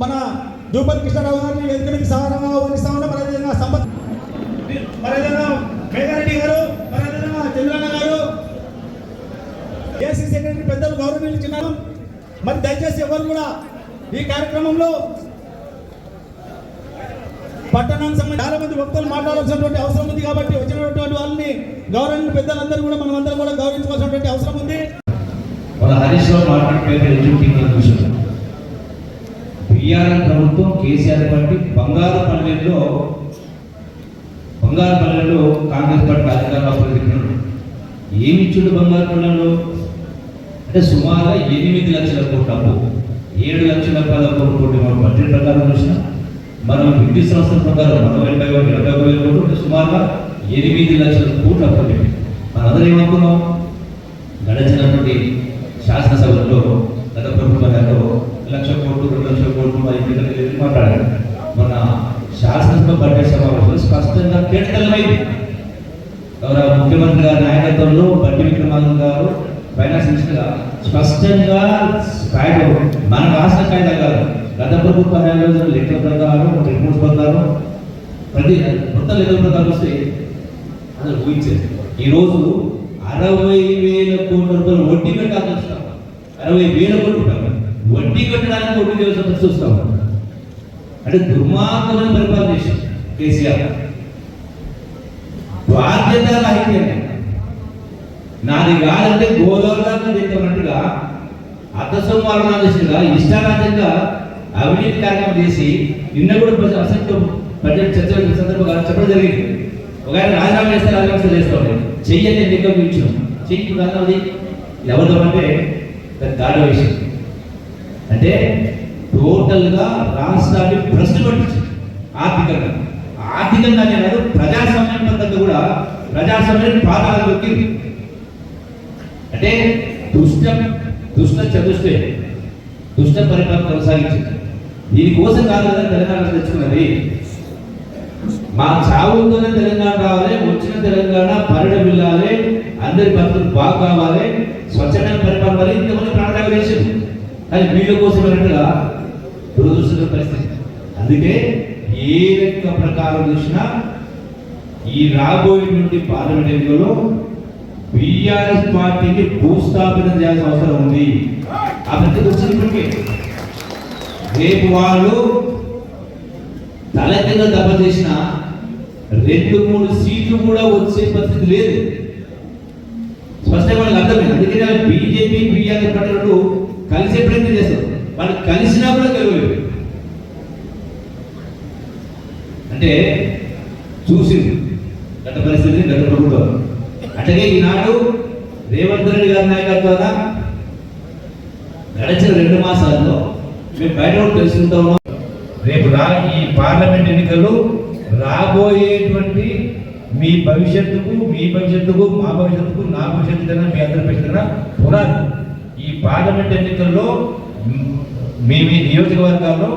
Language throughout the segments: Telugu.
మన దూపతి కృష్ణారావు గారిని వేదిక మీద సహారంగా వహిస్తా ఉన్నాం అదేవిధంగా సంపత్ అదేవిధంగా మేఘారెడ్డి గారు అదేవిధంగా చంద్రన్న గారు ఏసీ సెక్రటరీ పెద్దలు గౌరవనీయులు చిన్నారు మరి దయచేసి ఎవరు కూడా ఈ కార్యక్రమంలో పట్టణానికి సంబంధించి చాలా మంది భక్తులు మాట్లాడాల్సినటువంటి అవసరం ఉంది కాబట్టి వచ్చినటువంటి వాళ్ళని గౌరవ పెద్దలందరూ కూడా మనం అందరం కూడా గౌరవించుకోవాల్సినటువంటి అవసరం ఉంది. మన హరీష్ రావు ఎడ్యుకేటింగ్ ప్రభుత్వం కేసీఆర్ పార్టీ బంగారు పల్లెల్లో బంగారు పల్లెల్లో కాంగ్రెస్ పార్టీ అధికారంలో ప్రతిజ్ఞలు ఏమి ఇచ్చుడు బంగారు పల్లెల్లో? అంటే సుమారుగా ఎనిమిది లక్షల కోట్ల అప్పు. ఏడు లక్షల పదకొండు కోట్లు మనం బడ్జెట్ ప్రకారం చూసిన మనం విద్యుత్ సంస్థల ప్రకారం మనం ఎనభై ఒకటి ఎనభై ఒక వేల కోట్లు సుమారుగా ఎనిమిది లక్షల కోట్ల అప్పు ఉంది. మనందరం ఏమనుకున్నాం? గడిచినటువంటి శాసనసభలో గత ప్రభుత్వాలలో లక్ష కోట్లు రెండు లక్షల కోట్లు మరి ఇక్కడ లేదు మాట్లాడారు. మన శాసనసభ బడ్జెట్ సమావేశంలో స్పష్టంగా కేటకలమైంది గౌరవ ముఖ్యమంత్రి గారి నాయకత్వంలో బట్టి విక్రమార్క గారు ఫైనాన్స్ మినిస్టర్ స్పష్టంగా కాగితం మన రాష్ట్ర కాయిదా కాదు గత ప్రభుత్వ హయాంలో లెక్కల ప్రకారం రిపోర్ట్ ప్రకారం ప్రతి మొత్తం లెక్కల ప్రకారం వస్తే అది ఊహించేది. ఈరోజు అరవై వేల కోట్ల రూపాయలు వడ్డీ పెట్టాల్సి వస్తాం అరవై వేల కోట్లు కాదు. వడ్డీ కట్టడానికి వడ్డీ దేవస్థానం చూస్తాం అంటే దుర్మార్గమైన పరిపాలన చేశాం కేసీఆర్. బాధ్యత రాహిత్యం. నాది కాదంటే గోదావరిగా చెప్తున్నట్టుగా అర్థసంవారణ చేసినగా ఇష్టారాజ్యంగా అవినీతి కార్యక్రమం చేసి నిన్న కూడా ప్రజ- అసెంబ్లీలో బడ్జెట్ చర్చ సందర్భంగా చెప్పడం జరిగింది. ఒక ఆయన రాజీనామా చేస్తే రాజీనామా చేస్తాం చెయ్యని ఎన్నికలు ఇచ్చాం చెయ్యి రాజీనామా ఎవరితో అంటే పెద్ద దాడి విషయం అంటే టోటల్గా రాష్ట్రాన్ని భ్రష్టు పట్టించింది ఆర్థికంగా. ఆర్థికంగానే కాదు ప్రజాస్వామ్యం పద్ధతి కూడా ప్రజాస్వామ్యం పాదాలు దొక్కింది. అంటే దుష్ట దుష్ట చతుష్టే దుష్ట పరిపాలన కొనసాగించింది. దీనికోసం కాదు కదా తెలంగాణ తెచ్చుకున్నది. మా చావుతోనే తెలంగాణ రావాలి వచ్చిన తెలంగాణ పరిణం వెళ్ళాలి అందరి బతుకులు బాగా కావాలి స్వచ్ఛమైన పరిపాలన వల్ల ఇంతమంది ప్రాణాలు వేసింది కానీ వీళ్ళ కోసం అన్నట్టుగా దురదృష్టకర పరిస్థితి. అందుకే ఏ లెక్క ప్రకారం చూసినా ఈ రాబోయేటువంటి పార్లమెంట్ ఎన్నికల్లో బీఆర్ఎస్ పార్టీకి భూస్థాపితం చేయాల్సిన అవసరం ఉంది. ఆ పరిస్థితి వచ్చినప్పటికీ రేపు వాళ్ళు తలకింద దెబ్బ చేసిన రెండు మూడు సీట్లు కూడా వచ్చే పరిస్థితి లేదు. స్పష్టంగా వాళ్ళకి అర్థమైంది. అందుకే బీజేపీ బీఆర్ఎస్ పార్టీ రెండు కలిసే ప్రయత్నం చేస్తారు? వాళ్ళు కలిసినప్పుడు కూడా అంటే చూసింది గత పరిస్థితి గత ప్రభుత్వం. అట్లాగే ఈనాడు రేవంత్ రెడ్డి గారి నాయకత్వాన గడిచిన రెండు మాసాల్లో మేము బయట తెలుసుకుంటా ఉన్నాం. రేపు రా ఈ పార్లమెంట్ ఎన్నికలు రాబోయేటువంటి మీ భవిష్యత్తుకు మీ భవిష్యత్తుకు మా భవిష్యత్తుకు నా భవిష్యత్తు కన్నా మీ అందరి భవిష్యత్తు కన్నా పునాది ఈ పార్లమెంట్ ఎన్నికల్లో మీ మీ నియోజకవర్గాల్లో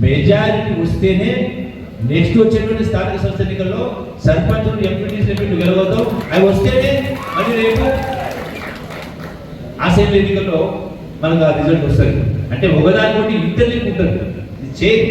మెజారిటీ వస్తేనే నెక్స్ట్ వచ్చేటువంటి స్థానిక సంస్థ ఎన్నికల్లో సర్పంచులు ఎంపీటీ ఎంపీ గెలవద్దాం అవి వస్తేనే మరి రేపు అసెంబ్లీ ఎన్నికల్లో మనకు ఆ రిజల్ట్ వస్తుంది. అంటే ఒకదాని ఒకటి ఇంటర్లింక్ ఉంటుంది. ఇది చేయి.